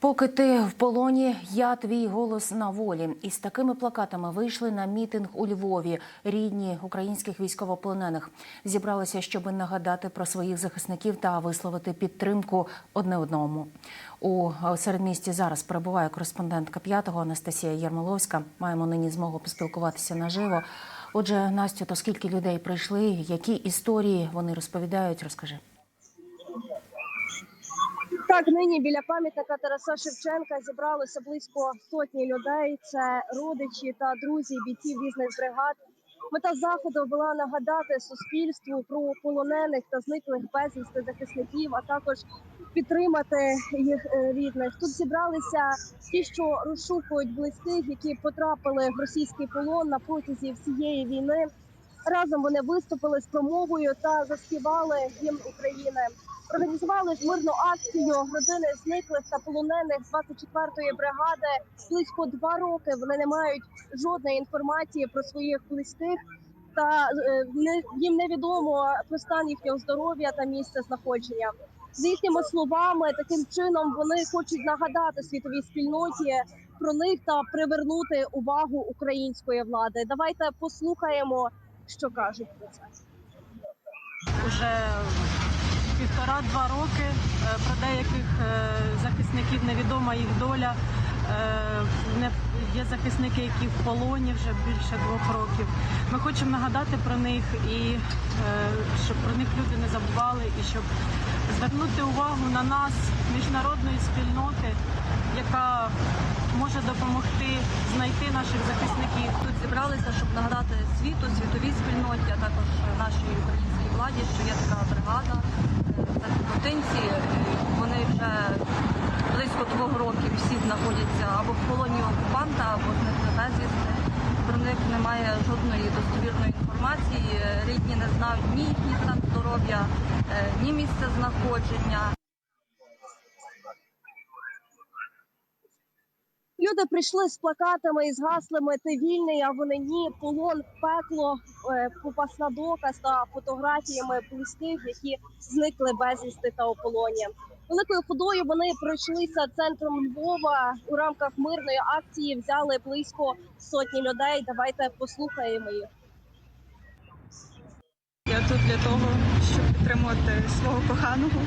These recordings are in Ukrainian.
Поки ти в полоні, я твій голос на волі. Із такими плакатами вийшли на мітинг у Львові. Рідні українських військовополонених зібралися, щоб нагадати про своїх захисників та висловити підтримку одне одному. У середмісті зараз перебуває кореспондентка п'ятого Анастасія Єрмоловська. Маємо нині змогу поспілкуватися наживо. Отже, Настю, то скільки людей прийшли? Які історії вони розповідають? Розкажи. Так, нині біля пам'ятника Тараса Шевченка зібралося близько сотні людей. Це родичі та друзі бійців різних бригад. Мета заходу була нагадати суспільству про полонених та зниклих безвісти захисників, а також підтримати їх е, рідних. Тут зібралися ті, що розшукують близьких, які потрапили в російський полон на протязі всієї війни. Разом вони виступили з промовою та заспівали гімн України. Організували мирну акцію родини зниклих та полонених з 24-ї бригади. Близько два роки вони не мають жодної інформації про своїх близьких, та е, не їм невідомо про стан їхнього здоров'я та місце знаходження. За їхніми словами, таким чином вони хочуть нагадати світовій спільноті про них та привернути увагу української влади. Давайте послухаємо, що кажуть про це. Уже півтора-два роки. Е, Про деяких е, захисників невідома їх доля. Е, Є захисники, які в полоні вже більше двох років. Ми хочемо нагадати про них і щоб про них люди не забували, і щоб звернути увагу на нас, міжнародної спільноти, яка може допомогти знайти наших захисників. Тут зібралися, щоб нагадати світу, світовій спільноті, а також нашій українській владі, що є така бригада пехотинці. Е, Вони вже близько двох років всі знаходяться або в полоні окупанта, або зникли безвісти. Про них немає жодної достовірної інформації. Рідні не знають ні їхній стан здоров'я, е, ні місце знаходження. Люди прийшли з плакатами і з гаслами Ти вільний, а вони ні, полон, пекло, е, попасна доказ та фотографіями близьких, які зникли безвісти та у полоні. Великою ходою вони пройшлися центром Львова у рамках мирної акції. Взяли близько сотні людей. Давайте послухаємо їх. Я тут для того, щоб підтримувати свого коханого,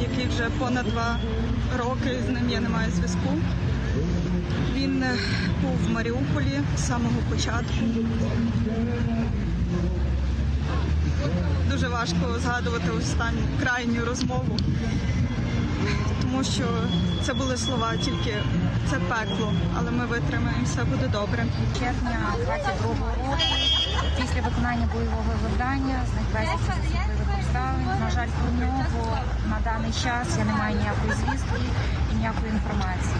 який вже понад два роки з ним я не маю зв'язку. Він е, був в Маріуполі з самого початку. Дуже важко згадувати останню крайню розмову, тому що це були слова тільки це пекло, але ми витримаємо, все буде добре. червня 22 року після виконання бойового завдання зник На жаль, про нього на даний час я не маю ніякої звістки і ніякої інформації.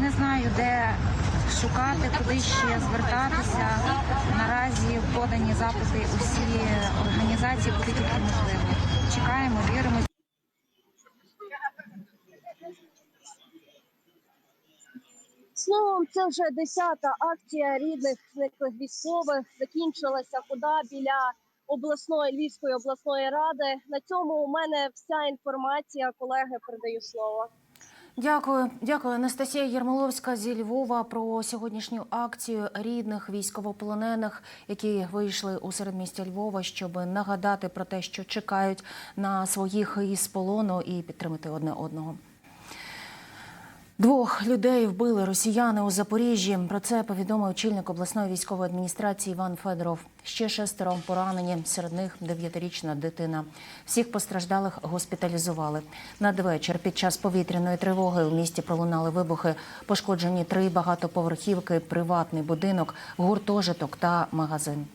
Не знаю, де шукати, куди ще звертатися. Наразі подані запити у всі організації, куди тільки можливо. Чекаємо, віримо. Словом, це вже десята акція рідних зниклих військових. Закінчилася хода біля обласної львівської обласної ради. На цьому у мене вся інформація. Колеги, передаю слово. Дякую, дякую, Анастасія Єрмоловська зі Львова про сьогоднішню акцію рідних військовополонених, які вийшли у середмістя Львова, щоб нагадати про те, що чекають на своїх із полону і підтримати одне одного. Двох людей вбили росіяни у Запоріжжі. Про це повідомив очільник обласної військової адміністрації Іван Федоров. Ще шестеро поранені. Серед них дев'ятирічна дитина. Всіх постраждалих госпіталізували. Надвечір під час повітряної тривоги у місті пролунали вибухи. Пошкоджені три багатоповерхівки, приватний будинок, гуртожиток та магазин.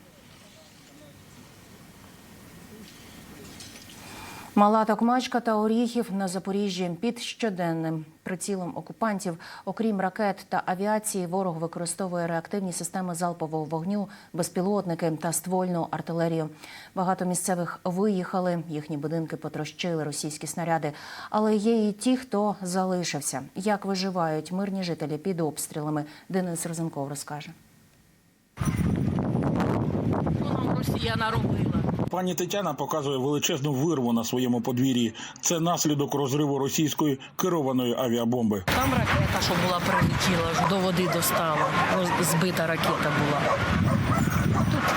Мала Токмачка та Оріхів на Запоріжжі під щоденним прицілом окупантів. Окрім ракет та авіації, ворог використовує реактивні системи залпового вогню, безпілотники та ствольну артилерію. Багато місцевих виїхали, їхні будинки потрощили російські снаряди. Але є і ті, хто залишився. Як виживають мирні жителі під обстрілами? Денис Розенков розкаже. Що нам Росія наробила? Пані Тетяна показує величезну вирву на своєму подвір'ї. Це наслідок розриву російської керованої авіабомби. Там ракета, що була прилетіла, до води достала. Роз- Збита ракета була.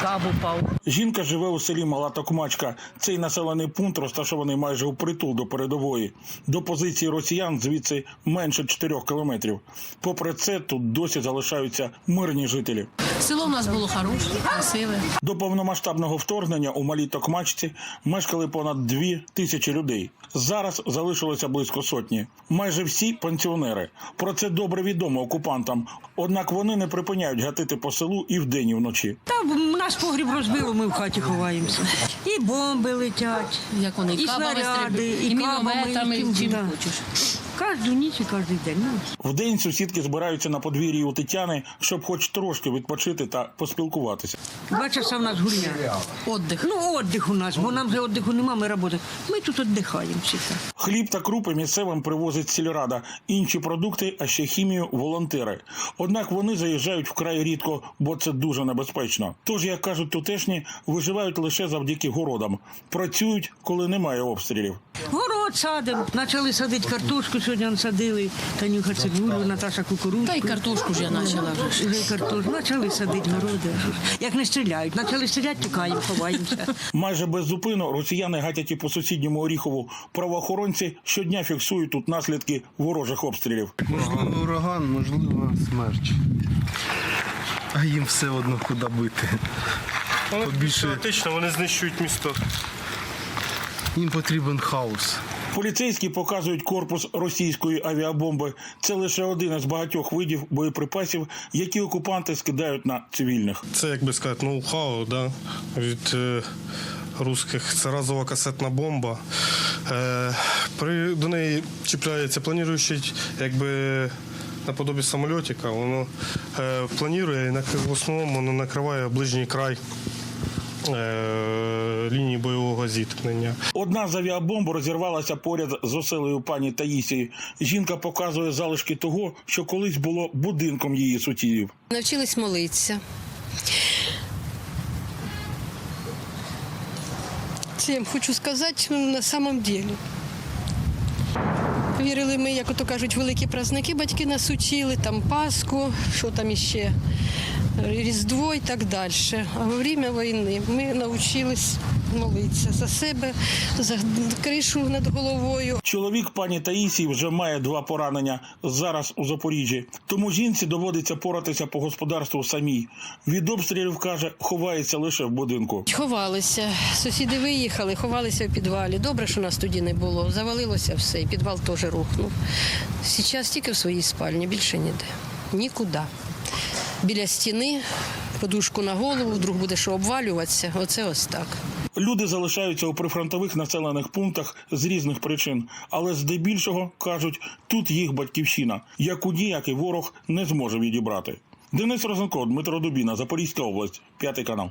Каб упав. Жінка живе у селі Мала Токмачка. Цей населений пункт розташований майже впритул до передової. До позиції росіян звідси менше 4 кілометрів. Попри це, тут досі залишаються мирні жителі. Село в нас було хороше, красиве. До повномасштабного вторгнення у малій Токмачці мешкали понад дві тисячі людей. Зараз залишилося близько сотні. Майже всі пенсіонери. Про це добре відомо окупантам. Однак вони не припиняють гатити по селу і вдень, і вночі. Та в- нас погріб розбило, ми в хаті ховаємося. І бомби летять, Як вони І снаряди, і і кабами, і і чим да. хочеш. Кожну ніч і кожен день. Ну, Вдень сусідки збираються на подвір'ї у Тетяни, щоб хоч трошки відпочити та поспілкуватися. Два часа в нас гульня. Отдих. Ну, віддих у нас, бо нам вже віддиху нема, ми працюємо. Ми тут віддихаємо Хліб та крупи місцевим привозить сільрада, інші продукти, а ще хімію волонтери. Однак вони заїжджають вкрай рідко, бо це дуже небезпечно. Тож, як кажуть тутешні, виживають лише завдяки городам. Працюють, коли немає обстрілів. Город садимо. Почали садити картошку, сьогодні садили. Танюха цибулю, Наташа кукурудзу. Та й картошку ж я почала вже. картошку. Почали садити городи. Як не стріляють, почали стріляти, тікаємо, ховаємося. Майже без зупину росіяни гатять і по сусідньому Оріхову. Правоохоронці щодня фіксують тут наслідки ворожих обстрілів. Можливо, ураган, можливо, смерч. А їм все одно куди бити. Вони Побільше- систематично вони знищують місто. Їм потрібен хаос. Поліцейські показують корпус російської авіабомби. Це лише один із багатьох видів боєприпасів, які окупанти скидають на цивільних. Це, як би сказати, ноу-хау да? від е, русських. Це разова касетна бомба. Е, при, до неї чіпляється плануючий, якби наподобі самольотика. Воно е, планує і в основному воно накриває ближній край. Е, Лінії бойового зіткнення. Одна з авіабомб розірвалася поряд з оселею пані Таїсії. Жінка показує залишки того, що колись було будинком її сутіїв. Навчились молитися. Це я хочу сказати на самом деле. Вірили ми, як ото кажуть, великі праздники батьки нас учили, там Пасху, що там іще, Різдво і так далі. А во время війни ми навчились молитися за себе, за кришу над головою. Чоловік пані Таїсії вже має два поранення зараз у Запоріжжі. Тому жінці доводиться поратися по господарству самій. Від обстрілів каже, ховається лише в будинку. Ховалися. Сусіди виїхали, ховалися в підвалі. Добре, що нас тоді не було. Завалилося все, і підвал теж рухнув. Зараз тільки в своїй спальні, більше ніде. Нікуди. Біля стіни, подушку на голову, вдруг буде що обвалюватися. Оце ось так. Люди залишаються у прифронтових населених пунктах з різних причин, але здебільшого кажуть, тут їх батьківщина, яку ніякий ворог не зможе відібрати. Денис Розенко, Дмитро Дубіна, Запорізька область, п'ятий канал.